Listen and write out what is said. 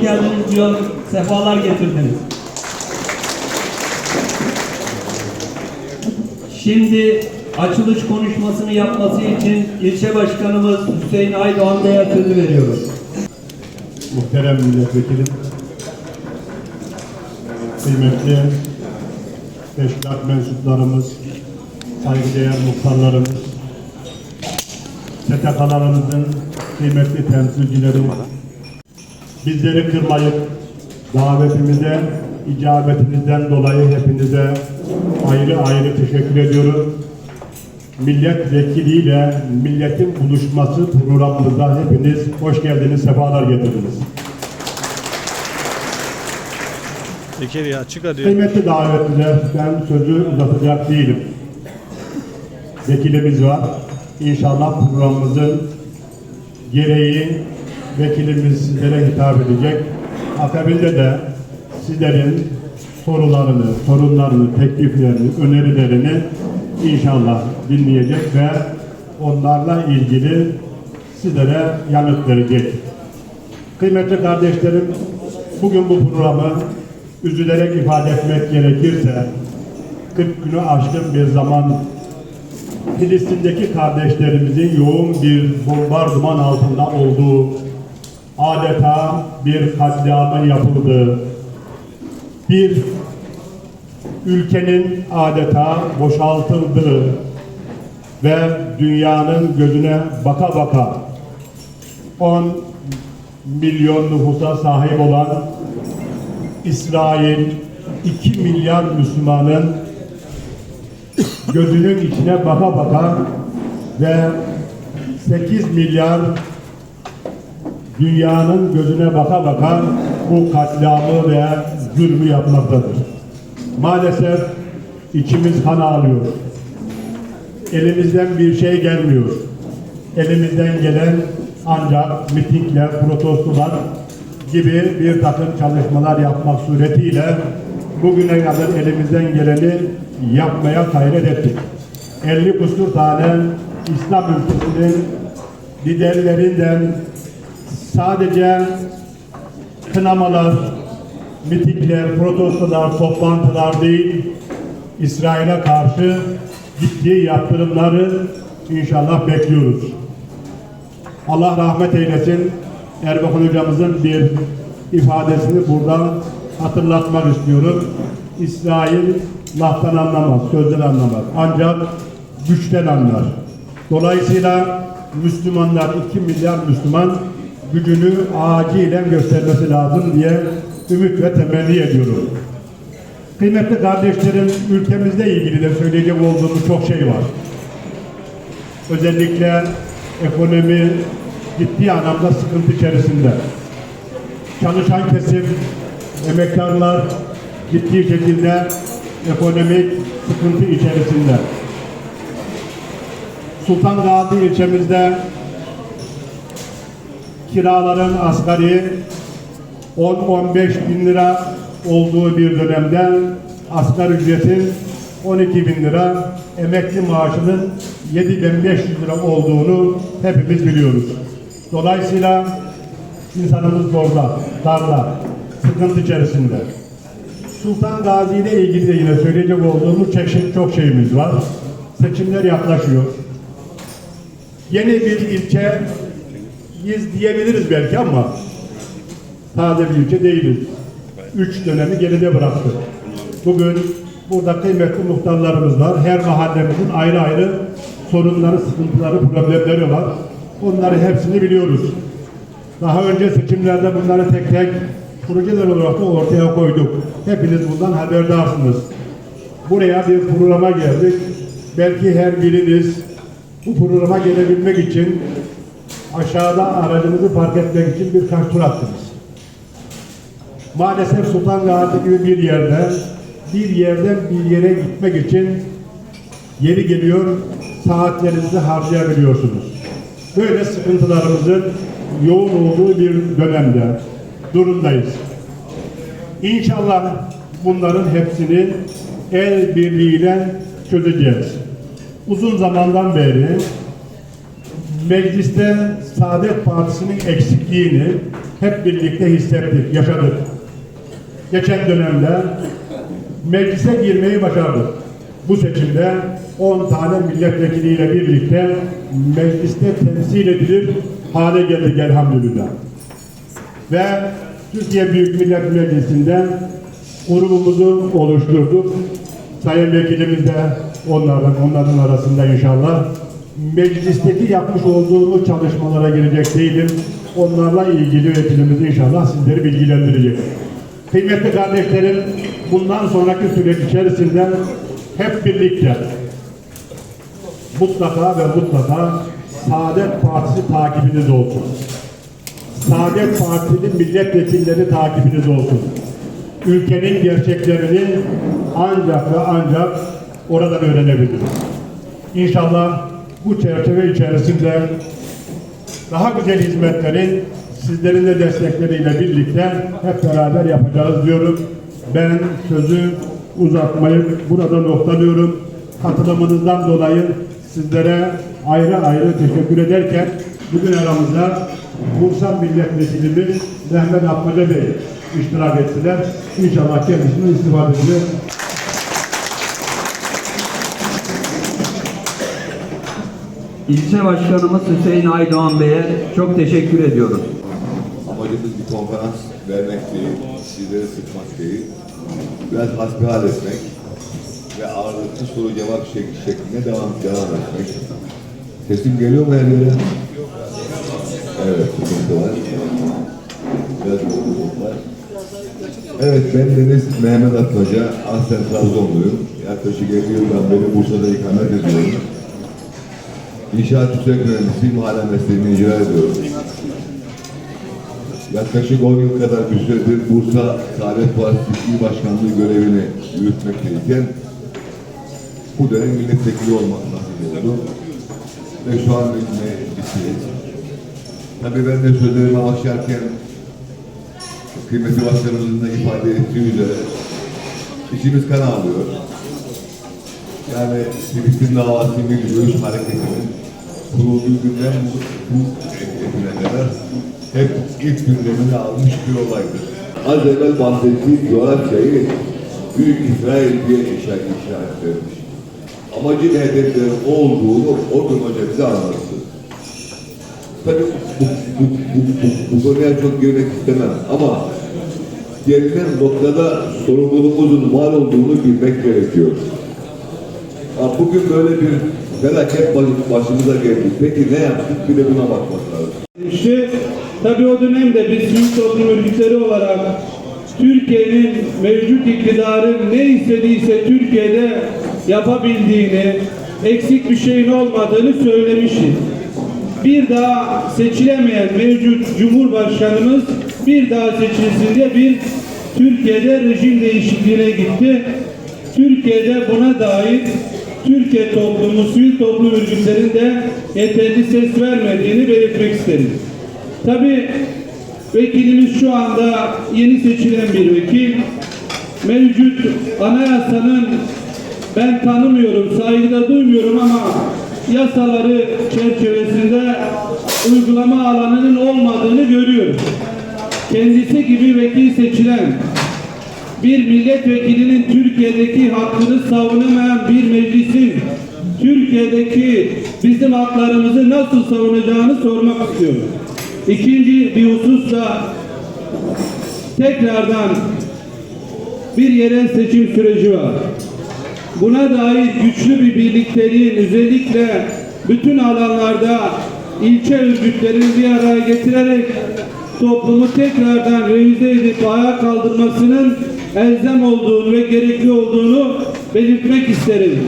hoş geldiniz diyor. Sefalar getirdiniz. Şimdi açılış konuşmasını yapması için ilçe başkanımız Hüseyin Aydoğan Bey'e sözü veriyoruz. Muhterem milletvekilim, kıymetli teşkilat mensuplarımız, saygıdeğer muhtarlarımız, STK'larımızın kıymetli temsilcileri, bizleri kırmayıp davetimize icabetinizden dolayı hepinize ayrı ayrı teşekkür ediyorum. Milletvekiliyle milletin buluşması programımıza hepiniz hoş geldiniz, sefalar getirdiniz. Zekeriya çık hadi. Kıymetli davetliler, ben sözü uzatacak değilim. Vekilimiz var. İnşallah programımızın gereği vekilimiz sizlere hitap edecek. Akabinde de sizlerin sorularını, sorunlarını, tekliflerini, önerilerini inşallah dinleyecek ve onlarla ilgili sizlere yanıt verecek. Kıymetli kardeşlerim, bugün bu programı üzülerek ifade etmek gerekirse 40 günü aşkın bir zaman Filistin'deki kardeşlerimizin yoğun bir bombardıman altında olduğu, adeta bir katliamın yapıldığı, bir ülkenin adeta boşaltıldığı ve dünyanın gözüne baka baka 10 milyon nüfusa sahip olan İsrail 2 milyar Müslümanın gözünün içine baka baka ve 8 milyar dünyanın gözüne baka baka bu katliamı ve zulmü yapmaktadır. Maalesef içimiz kan ağlıyor. Elimizden bir şey gelmiyor. Elimizden gelen ancak mitingler, protestolar gibi bir takım çalışmalar yapmak suretiyle bugüne kadar elimizden geleni yapmaya gayret ettik. 50 kusur tane İslam ülkesinin liderlerinden sadece kınamalar, mitingler, protestolar, toplantılar değil, İsrail'e karşı ciddi yaptırımları inşallah bekliyoruz. Allah rahmet eylesin. Erbakan hocamızın bir ifadesini burada hatırlatmak istiyorum. İsrail laftan anlamaz, sözden anlamaz. Ancak güçten anlar. Dolayısıyla Müslümanlar, 2 milyar Müslüman gücünü acilen göstermesi lazım diye ümit ve temenni ediyorum. Kıymetli kardeşlerim, ülkemizle ilgili de söyleyecek olduğumuz çok şey var. Özellikle ekonomi ciddi anlamda sıkıntı içerisinde. Çalışan kesim, emektarlar ciddi şekilde ekonomik sıkıntı içerisinde. Sultan Gazi ilçemizde kiraların asgari 10-15 bin lira olduğu bir dönemde asgari ücretin 12 bin lira, emekli maaşının 7500 lira olduğunu hepimiz biliyoruz. Dolayısıyla insanımız zorda, darda, sıkıntı içerisinde. Sultan Gazi ile ilgili de yine söyleyecek olduğumuz çok, çok şeyimiz var. Seçimler yaklaşıyor. Yeni bir ilçe yiz diyebiliriz belki ama taze bir ilçe değiliz. Üç dönemi geride bıraktık. Bugün burada kıymetli muhtarlarımız var. Her mahallemizin ayrı ayrı sorunları, sıkıntıları, problemleri var. Onları hepsini biliyoruz. Daha önce seçimlerde bunları tek tek projeler olarak da ortaya koyduk. Hepiniz bundan haberdarsınız. Buraya bir programa geldik. Belki her biriniz bu programa gelebilmek için aşağıda aracınızı park etmek için birkaç tur attınız. Maalesef Sultan Gazi gibi bir yerde bir yerden bir yere gitmek için yeri geliyor saatlerinizi harcayabiliyorsunuz. Böyle sıkıntılarımızın yoğun olduğu bir dönemde durumdayız. İnşallah bunların hepsini el birliğiyle çözeceğiz. Uzun zamandan beri mecliste Saadet Partisi'nin eksikliğini hep birlikte hissettik, yaşadık. Geçen dönemde meclise girmeyi başardık. Bu seçimde 10 tane milletvekiliyle birlikte mecliste temsil edilir hale geldik elhamdülillah. Ve Türkiye Büyük Millet Meclisi'nde grubumuzu oluşturduk. Sayın Vekilimiz de onlardan, onların arasında inşallah. Meclisteki yapmış olduğumuz çalışmalara girecek değilim. Onlarla ilgili vekilimiz inşallah sizleri bilgilendirecek. Kıymetli kardeşlerim, bundan sonraki süreç içerisinde hep birlikte mutlaka ve mutlaka Saadet Partisi takibiniz olsun. Saadet Partili milletvekilleri takibiniz olsun. Ülkenin gerçeklerini ancak ve ancak oradan öğrenebiliriz. İnşallah bu çerçeve içerisinde daha güzel hizmetlerin sizlerin de destekleriyle birlikte hep beraber yapacağız diyorum. Ben sözü uzatmayıp burada noktalıyorum. Katılımınızdan dolayı sizlere ayrı ayrı teşekkür ederken bugün aramızda Bursa Milletvekilimiz Mehmet Atmaca Bey iştirak ettiler. İnşallah kendisinin istifadesini İlçe Başkanımız Hüseyin Aydoğan Bey'e çok teşekkür ediyoruz. Amacımız bir konferans vermek değil, sizleri sıkmak değil. Biraz hasbihal etmek ve ağırlıklı soru cevap şek- şeklinde devam, devam etmek. Sesim geliyor mu her yere? Evet, sıkıntı var. Biraz var. Evet, ben Deniz Mehmet Atmaca, aslen Trabzonluyum. Yaklaşık 50 yıldan beri Bursa'da ikamet ediyorum. İnşaat yüksek mühendisiyim, hala mesleğimi icra ediyorum. Yaklaşık 10 yıl kadar bir süredir Bursa Saadet Partisi Başkanlığı görevini yürütmekteyken bu dönem milletvekili olmak nasip oldu. Ve şu an meclisteyiz. Tabii ben de sözlerime başlarken kıymetli başkanımızın da ifade ettiği üzere içimiz kan ağlıyor. Yani Filistin davası bir yürüyüş hareketinin kurulduğu günden bu, bu güne kadar hep ilk gündemini almış bir olaydır. Az evvel bahsettiğim coğrafyayı Büyük İsrail diye işaret işaretlemiş. Amacı ve hedefleri olduğunu o gün hoca bize anlattı. Tabii bu, bu, bu, bu, bu konuya çok girmek istemem ama gelinen noktada sorumluluğumuzun var olduğunu bilmek gerekiyor. Bugün böyle bir felaket baş- başımıza geldi. Peki ne yaptık? Bir de buna bakmak lazım. İşte tabii o dönemde biz sivil toplum örgütleri olarak Türkiye'nin mevcut iktidarın ne istediyse Türkiye'de yapabildiğini, eksik bir şeyin olmadığını söylemişiz. Bir daha seçilemeyen mevcut Cumhurbaşkanımız bir daha seçilsin diye bir Türkiye'de rejim değişikliğine gitti. Türkiye'de buna dair Türkiye toplumu, sivil toplum örgütlerinde yeterli ses vermediğini belirtmek isterim. Tabii vekilimiz şu anda yeni seçilen bir vekil. Mevcut anayasanın ben tanımıyorum, saygıda duymuyorum ama yasaları çerçevesinde uygulama alanının olmadığını görüyorum. Kendisi gibi vekil seçilen bir milletvekilinin Türkiye'deki hakkını savunamayan bir meclisin Türkiye'deki bizim haklarımızı nasıl savunacağını sormak istiyorum. İkinci bir husus da tekrardan bir yerel seçim süreci var. Buna dair güçlü bir birlikteliğin özellikle bütün alanlarda ilçe örgütlerini bir araya getirerek toplumu tekrardan revize edip ayağa kaldırmasının elzem olduğunu ve gerekli olduğunu belirtmek isterim.